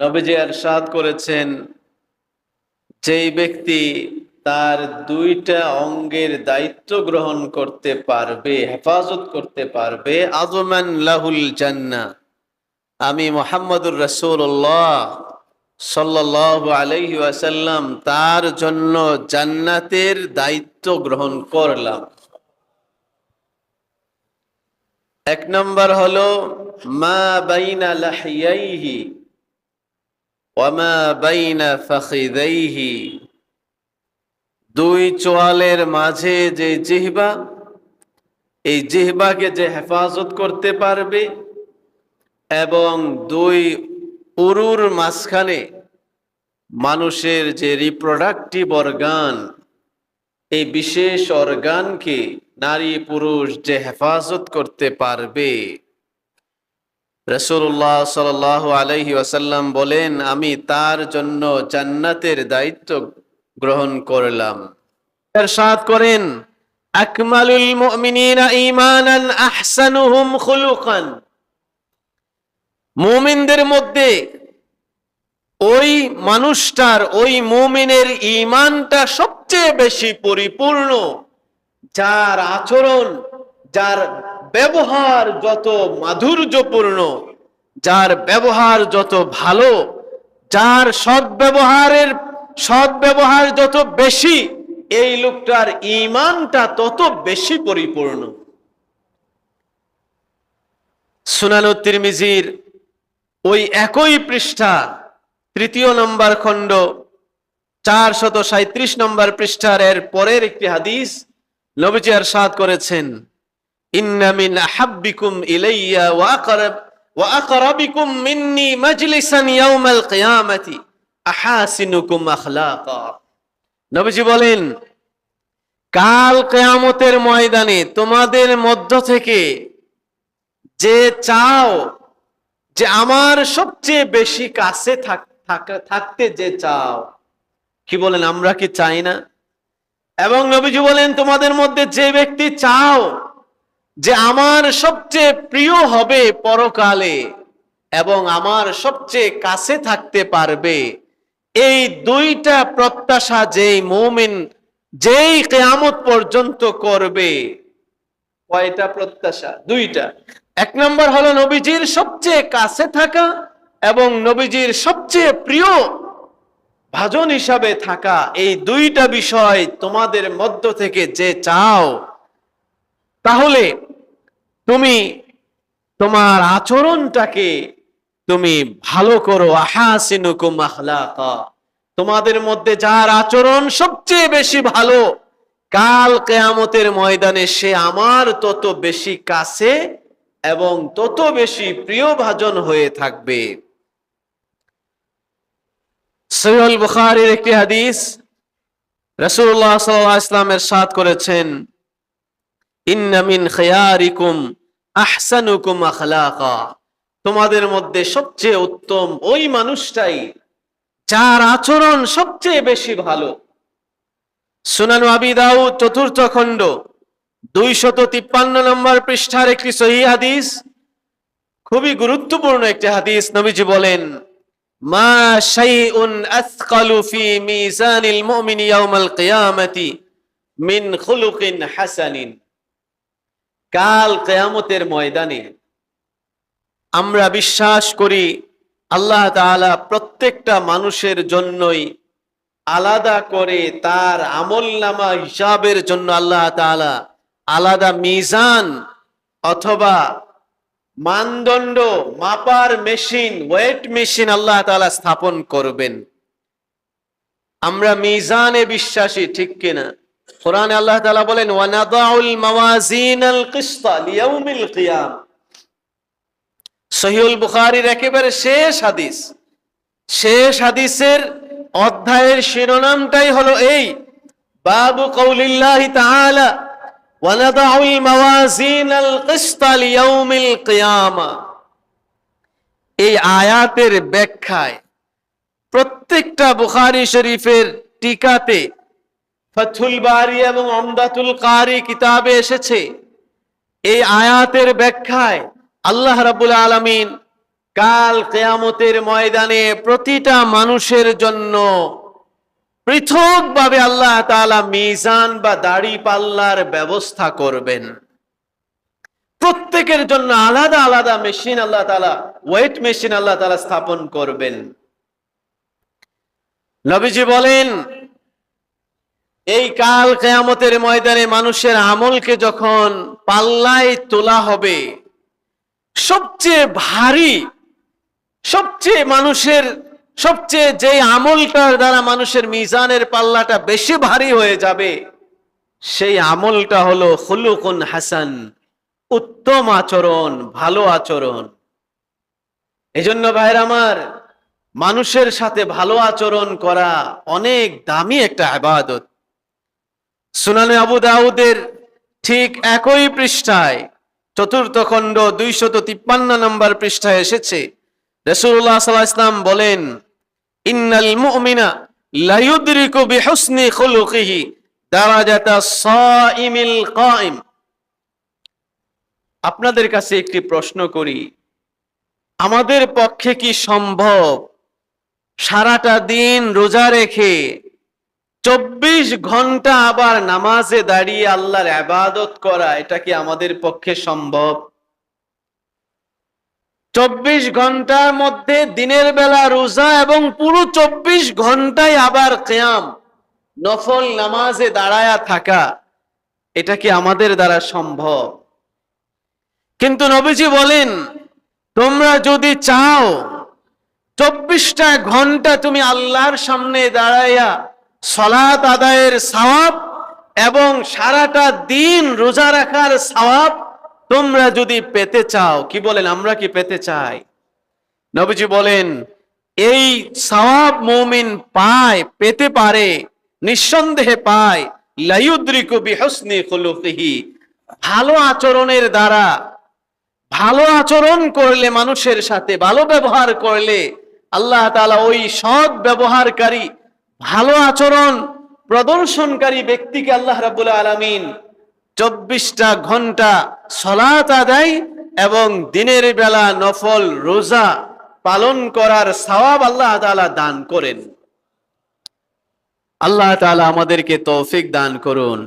নবীজি এরশাদ করেছেন, যেই ব্যক্তি তার দুইটা অঙ্গের দায়িত্ব গ্রহণ করতে পারবে, হেফাজত করতে পারবে আজমান লাহুল জান্না আমি মোহাম্মদুর রসুল্লাহ সাল্লাহ আলহি ওয়াসাল্লাম তার জন্য জান্নাতের দায়িত্ব গ্রহণ করলাম। এক নম্বর হলো, মা বাইনা লাহিয়াইহি ওয়ামা বাইনা ফাখিদাইহি দুই চোয়ালের মাঝে যে জিহবা, এই জিহবাকে যে হেফাজত করতে পারবে, এবং দুই উরুর মাঝখানে মানুষের যে রিপ্রোডাক্টিভ অর্গান এই বিশেষ অর্গানকে নারী পুরুষ যে হেফাজত করতে পারবে। রসুল্লাহ সাল আলহি ওয়াসাল্লাম বলেন, আমি তার জন্য জান্নাতের দায়িত্ব গ্রহণ করলাম। করেন, আকমালুল মুমিনদের মধ্যে ওই মানুষটার, ওই মুমিনের ঈমানটা সবচেয়ে বেশি পরিপূর্ণ, যার আচরণ, যার ব্যবহার যত মাধুর্যপূর্ণ, যার ব্যবহার যত ভালো, যার সৎ ব্যবহারের সৎ ব্যবহার যত বেশি, এই লোকটার ইমানটা তত বেশি পরিপূর্ণ। সুনানু তিরমিজির ওই একই পৃষ্ঠা, তৃতীয় নম্বর খণ্ড চার শত সাঁত্রিশ নম্বর পৃষ্ঠার এর পরের একটি হাদিস নবীজি আর সাদ করেছেন। ইন্নামিন আহাব্বিকুম ইলাইয়া ওয়া আকরাব, ওয়া আকরাবিকুম মিন্নি মাজলিসান ইয়াউমাল কিয়ামাতি, আহাসিনুকুম আখলাকা। নবীজি বলেন, কাল কেয়ামতের ময়দানে তোমাদের মধ্য থেকে যে চাও, যে আমার সবচেয়ে বেশি কাছে থাকতে যে চাও, কি বলেন, আমরা কি চাই না? এবং নবীজি বলেন, তোমাদের মধ্যে যে ব্যক্তি চাও যে আমার সবচেয়ে প্রিয় হবে পরকালে এবং আমার সবচেয়ে কাছে থাকতে পারবে, এই দুইটা প্রত্যাশা যেই মৌমিন যেই কেয়ামত পর্যন্ত করবে। কয়টা প্রত্যাশা? দুইটা। এক নম্বর হলো নবীজির সবচেয়ে কাছে থাকা এবং নবীজির সবচেয়ে প্রিয় ভাজন হিসাবে থাকা, এই দুইটা বিষয় তোমাদের মধ্য থেকে যে চাও, তাহলে তুমি তোমার আচরণটাকে তুমি ভালো করো। আহাসিনুকুম তোমাদের মধ্যে যার আচরণ সবচেয়ে বেশি ভালো, কাল কেয়ামতের ময়দানে সে আমার তত বেশি কাছে এবং তত বেশি প্রিয় ভাজন হয়ে থাকবে। সৈয়ল বুখারির একটি হাদিস রসুল্লাহ সাল্লাহ ইসলামের সাথ করেছেন ইন্নামিন খেয়ারিকুম আহসানুকুম আখলাকা। তোমাদের মধ্যে সবচেয়ে উত্তম ওই মানুষটাই যার আচরণ সবচেয়ে বেশি ভালো। সুনানু আবি দাউদ চতুর্থ খণ্ড, দুইশত তিপ্পান্ন নম্বর পৃষ্ঠার একটি সহি হাদিস, খুবই গুরুত্বপূর্ণ একটি হাদিস নবীজি বলেন, মা শাইউন আসকালু ফি মিজানিল মুমিনি ইয়াউমাল কিয়ামাতি মিন খুলুকিন হাসানিন। কাল কেয়ামতের ময়দানে আমরা বিশ্বাস করি আল্লাহ তাআলা প্রত্যেকটা মানুষের জন্যই আলাদা করে তার আমল নামা হিসাবের জন্য আল্লাহ তাআলা আলাদা মিজান অথবা মানদণ্ড মাপার মেশিন, ওয়েট মেশিন আল্লাহ তাআলা স্থাপন করবেন। আমরা মিজানে বিশ্বাসী, ঠিক কিনা? কোরআনে আল্লাহ তাআলা বলেন, ওয়ানাদাউল মাওয়াজিনাল কিসতা লিয়াউমিল কিয়াম। সহিউল বুখারীর একেবারে শেষ হাদিস। শেষ হাদিসের অধ্যায়ের শিরোনামটাই হলো এই, বাবু কৌলিল্লাহি তাআলা, ওয়ানাদাউল মাওয়াজিনাল কিসতা লিয়াউমিল কিয়ামা। এই আয়াতের ব্যাখ্যায় প্রত্যেকটা বুখারী শরীফের টিকাতে ফথুল বারি এবং অমদাতুল কারি কিতাবে এসেছে। এই আয়াতের ব্যাখ্যায় আল্লাহ রাবুল আলমিন কাল কেয়ামতের ময়দানে প্রতিটা মানুষের জন্য পৃথকভাবে আল্লাহ তাআলা মিজান বা দাড়ি পাল্লার ব্যবস্থা করবেন। প্রত্যেকের জন্য আলাদা আলাদা মেশিন আল্লাহ তালা ওয়েট মেশিন আল্লাহ তালা স্থাপন করবেন। নবীজি বলেন এই কাল কেয়ামতের ময়দানে মানুষের আমলকে যখন পাল্লায় তোলা হবে, সবচেয়ে ভারী, সবচেয়ে মানুষের, সবচেয়ে যে আমলটার দ্বারা মানুষের মিজানের পাল্লাটা বেশি ভারী হয়ে যাবে, সেই আমলটা হলো খুলুকুন হাসান, উত্তম আচরণ, ভালো আচরণ। এজন্য ভাইর আমার, মানুষের সাথে ভালো আচরণ করা অনেক দামি একটা আবাদত। সুনানে আবু দাউদের ঠিক একই পৃষ্ঠায় চতুর্থ খণ্ড দুইশত তিপ্পান্ন নম্বর পৃষ্ঠায় এসেছে। রসুল্লাহ সাল্লাহ ইসলাম বলেন, ইন্নাল মুমিনা বিহুসনি খুলুকিহি কাইম আপনাদের কাছে একটি প্রশ্ন করি, আমাদের পক্ষে কি সম্ভব সারাটা দিন রোজা রেখে চব্বিশ ঘণ্টা আবার নামাজে দাঁড়িয়ে আল্লাহর আবাদত করা, এটা কি আমাদের পক্ষে সম্ভব? চব্বিশ ঘণ্টার মধ্যে দিনের বেলা রোজা এবং পুরো চব্বিশ ঘন্টায় আবার কেয়াম, নফল নামাজে দাঁড়ায়া থাকা, এটা কি আমাদের দ্বারা সম্ভব? কিন্তু নবীজি বলেন, তোমরা যদি চাও, চব্বিশটা ঘণ্টা তুমি আল্লাহর সামনে দাঁড়াইয়া সলাত আদায়ের সওয়াব এবং সারাটা দিন রোজা রাখার সওয়াব তোমরা যদি পেতে চাও, কি বলেন আমরা কি পেতে চাই? নবীজি বলেন, এই সওয়াব মুমিন পায়, পেতে পারে, নিঃসন্দেহে পায়, লাইউদ্রিকু বিহসনি খুলুকিহি। ভালো আচরণের দ্বারা, ভালো আচরণ করলে মানুষের সাথে, ভালো ব্যবহার করলে আল্লাহ তাআলা ওই সৎ ব্যবহারকারী ভালো আচরণ প্রদর্শনকারী ব্যক্তিকে আল্লাহ রাবুল আলমিন চব্বিশটা ঘণ্টা সলাত দেয় এবং দিনের বেলা নফল রোজা পালন করার সওয়াব আল্লাহ তালা দান করেন। আল্লাহ তালা আমাদেরকে তৌফিক দান করুন।